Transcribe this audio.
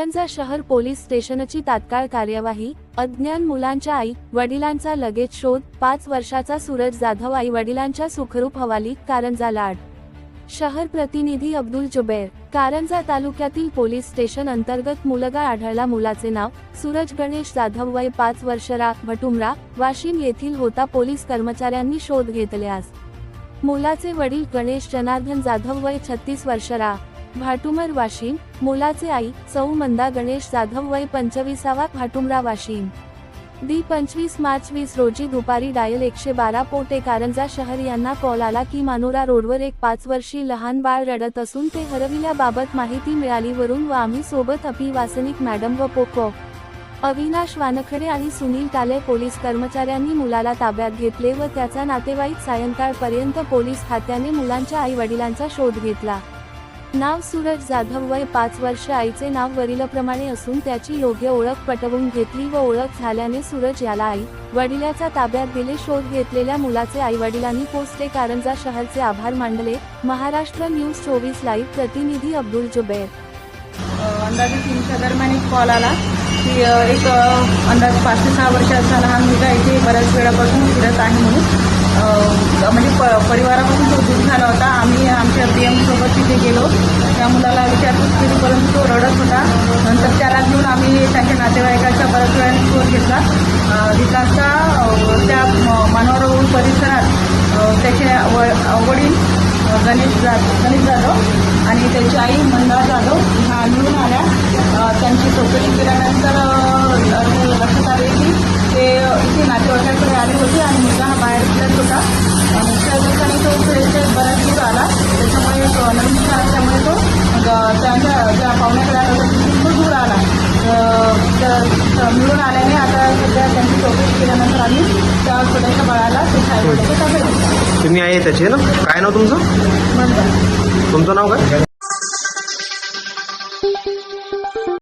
कारंजा शहर पोलीस स्टेशनची तात्काळ कार्यवाही अज्ञान मुलांच्या आई वडिलांचा लगेच शोध पाच वर्षाचा सूरज जाधव आई वडिलांच्या सुखरूप हवाली कारंजा लाड. शहर प्रतिनिधी अब्दुल जुबैर कारंजा तालुक्यातील पोलीस स्टेशन अंतर्गत मुलगा आढळला मुलाचे नाव सूरज गणेश जाधव वय पाच वर्ष रा भटुमरा वाशिम येथील होता पोलीस कर्मचाऱ्यांनी शोध घेतल्यास. मुलाचे वडील गणेश जनार्दन जाधव वय छत्तीस वर्ष रा भाटुमर वाशिम मुलाचे आई सौ मंदा गणेश जाधव वय पंचवीसावा भाटुमरा वाशिम. दी पंचवीस मार्च वीस रोजी दुपारी डायल एकशे बारा पोटे कारंजा शहर यांना कॉल आला की मानोरा रोडवर एक पाच वर्षी लहान बाळ रडत असून ते हरविल्याबाबत माहिती मिळाली. वरून व आम्ही सोबत अपी वासनिक मॅडम व पोको अविनाश वानखडे आणि सुनील टाले पोलीस कर्मचाऱ्यांनी मुलाला ताब्यात घेतले व त्याचा नातेवाईक सायंकाळपर्यंत पोलीस खात्याने मुलांच्या आई वडिलांचा शोध घेतला. नाव सूरज जाधव वय पाच वर्ष. आईचे नाव वरीलप्रमाणे असून त्याची योग्य ओळख पटवून घेतली व ओळख झाल्याने सूरज याला आई वडिलाच्या ताब्यात दिले शोध घेतलेल्या मुलाचे आई वडिलांनी पोस्टे कारंजा शहरचे आभार मानले. महाराष्ट्र न्यूज चोवीस लाईव्ह प्रतिनिधी अब्दुल जुबेर. अंदाजे तीनच्या दरम्यान एक कॉल आला की एक अंदाज पाच ते सहा वर्षाचा लहान मुलगा इथे बऱ्याच वेळापासून फिरत आहे म्हणून. म्हणजे प परिवारापासून तो दूर झाला होता. आम्ही आमच्या पी एमसोबत तिथे गेलो. त्या मुलाला विचारपूस केली परंतु तो रडत होता. नंतर त्याला घेऊन आम्ही त्यांच्या नातेवाईकाच्या बऱ्याच वेळाने शोध घेतला. विकासचा त्या म- परिसरात त्याचे व- वडील गणेश जा गणेश जाधव आणि त्याची आई मंदा जाधव ह्या मिळून आल्या. त्यांची नातेवाईकाकडे आले होते आणि मुलगा हा बाहेर फिरत होता. त्या दिवसाने तो इथे बराच दूर आला. त्याच्यामुळे तो नवीन शाळा असल्यामुळे तो त्यांच्या ज्या पाहुण्याकडे आला होता. तो दूर आला. मिळून आल्याने आता सध्या त्यांची चौकशी केल्यानंतर आम्ही त्या छोट्याशा बाळाला ताब्यात दिलं. तुम्ही आहे त्याचे ना? काय नाव तुमचं? तुमचं नाव काय?